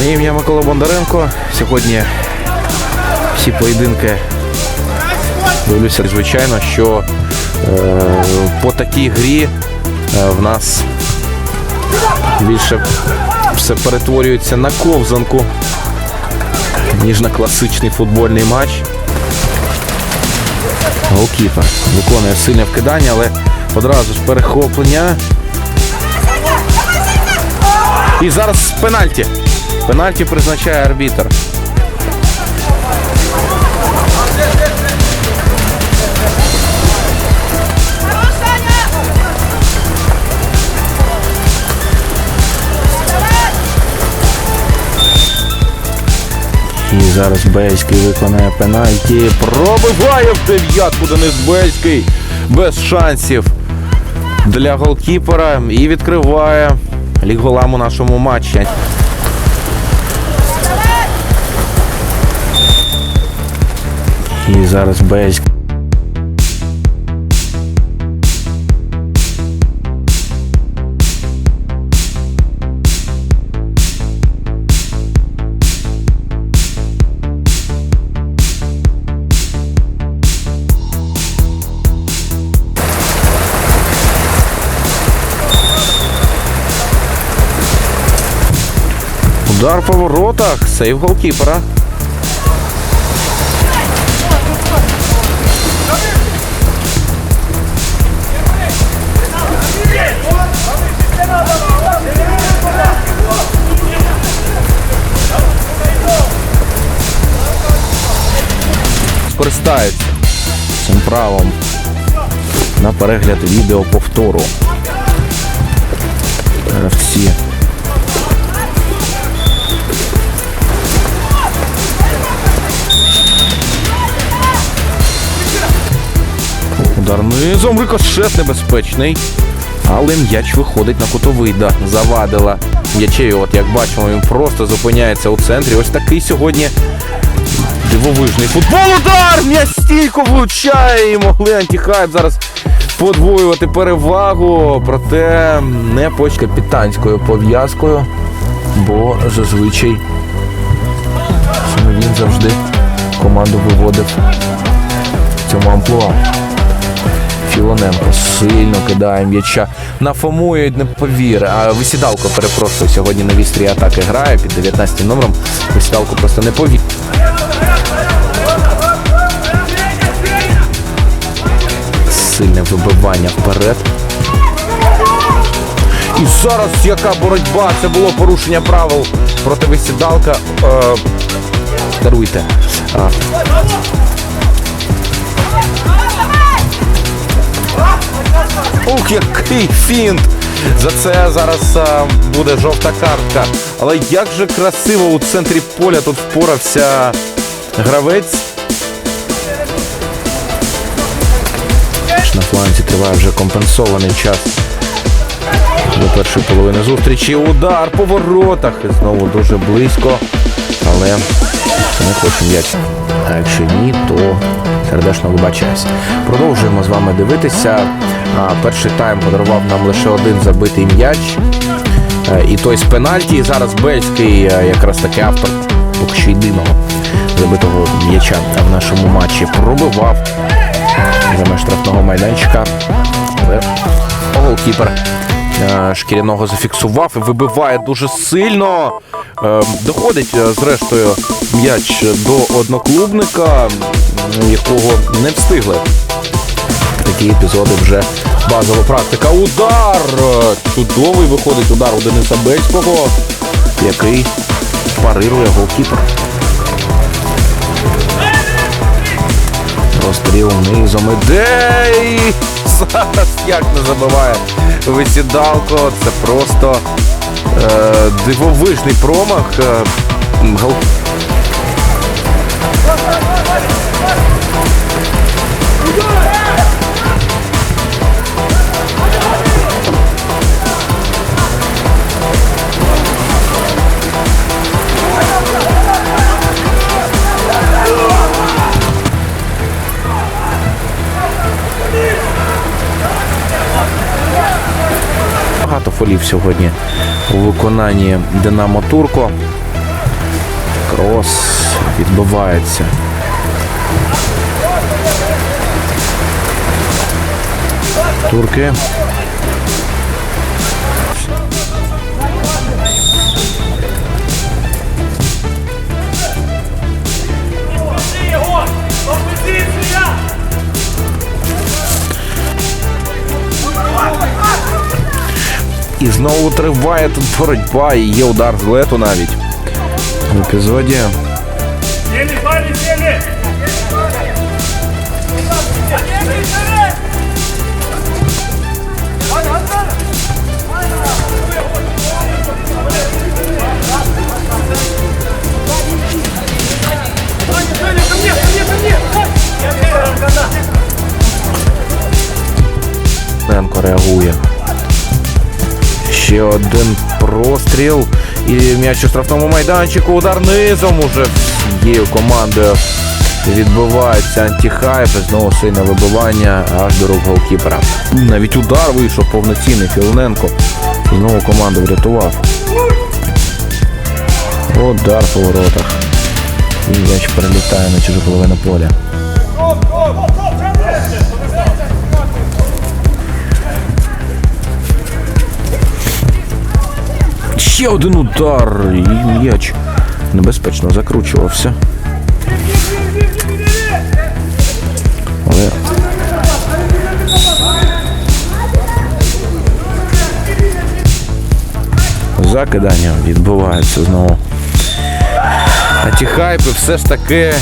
Моє ім'я Микола Бондаренко. Сьогодні всі поєдинки дивлюся, звичайно, що е, по такій грі е, в нас більше все перетворюється на ковзанку, ніж на класичний футбольний матч. Голкіпер виконує сильне вкидання, але одразу ж перехоплення. І зараз пенальті. Пенальті призначає арбітр. І зараз Бельський виконає пенальті. Пробиває в дев'ятку Денис Бельський. Без шансів для голкіпера. І відкриває ліголам у нашому матчі. І зараз Бельський. Удар по воротах. Сейв голкіпера. Скористаються цим правом на перегляд відео повтору. Гравці Удар низом, рикошет небезпечний. Але м'яч виходить на кутовий. Да, завадила м'ячею. От як бачимо, він просто зупиняється у центрі. Ось такий сьогодні дивовижний футбол. Удар! М'яч стійко влучає і могли антихайп зараз подвоювати перевагу. Проте не по капітанською пов'язкою, бо зазвичай він завжди команду виводив в цьому амплуа. Філоненко сильно кидає м'яча на Фому і не повіри. А висідалко, перепрошую, сьогодні на вістрі атаки грає під 19 номером. Висідалко просто не повірить. Сильне вибивання вперед. І зараз яка боротьба! Це було порушення правил проти висідалка. Е, даруйте. Ух, який фінт! За це зараз а, буде жовта картка. Але як же красиво у центрі поля тут впорався гравець. На фланзі триває вже компенсований час до першої половини зустрічі. Удар по воротах. І знову дуже близько. Але не хочу м'яч. А якщо ні, то сердечно вибачаюсь. Продовжуємо з вами дивитися. Перший тайм подарував нам лише один забитий м'яч. Е, І той з пенальті. І зараз Бельський, е, якраз таки автор поки що єдиного забитого м'яча в нашому матчі, пробивав за штрафного майданчика. Але голкіпер е, шкіряного зафіксував і вибиває дуже сильно. Е, Доходить е, зрештою м'яч до одноклубника, якого не встигли. Такі епізоди вже базова практика. Удар! Чудовий виходить удар у Дениса Бельського, який парирує голкіпер. Розстріл низом іде зараз як не забиває висідалко. Це просто дивовижний промах. Е, гол... Багато фолів сьогодні у виконанні Динамо Турко. Крос відбивається. Турки. знову триває тут боротьба. І є удар з лету навіть. В епізоді. Ще один простріл. І м'яч у штрафному майданчику. Удар низом уже всією командою. Відбивається антихайп. Знову сильне вибивання аж до рук голкіпера. Навіть удар вийшов повноцінний Філоненко. Знову команду врятував. Удар по воротах. І м'яч перелітає на чужу половину поля. Ще один удар. І м'яч небезпечно закручувався. Але закидання відбувається знову. А ті хайпи все ж таки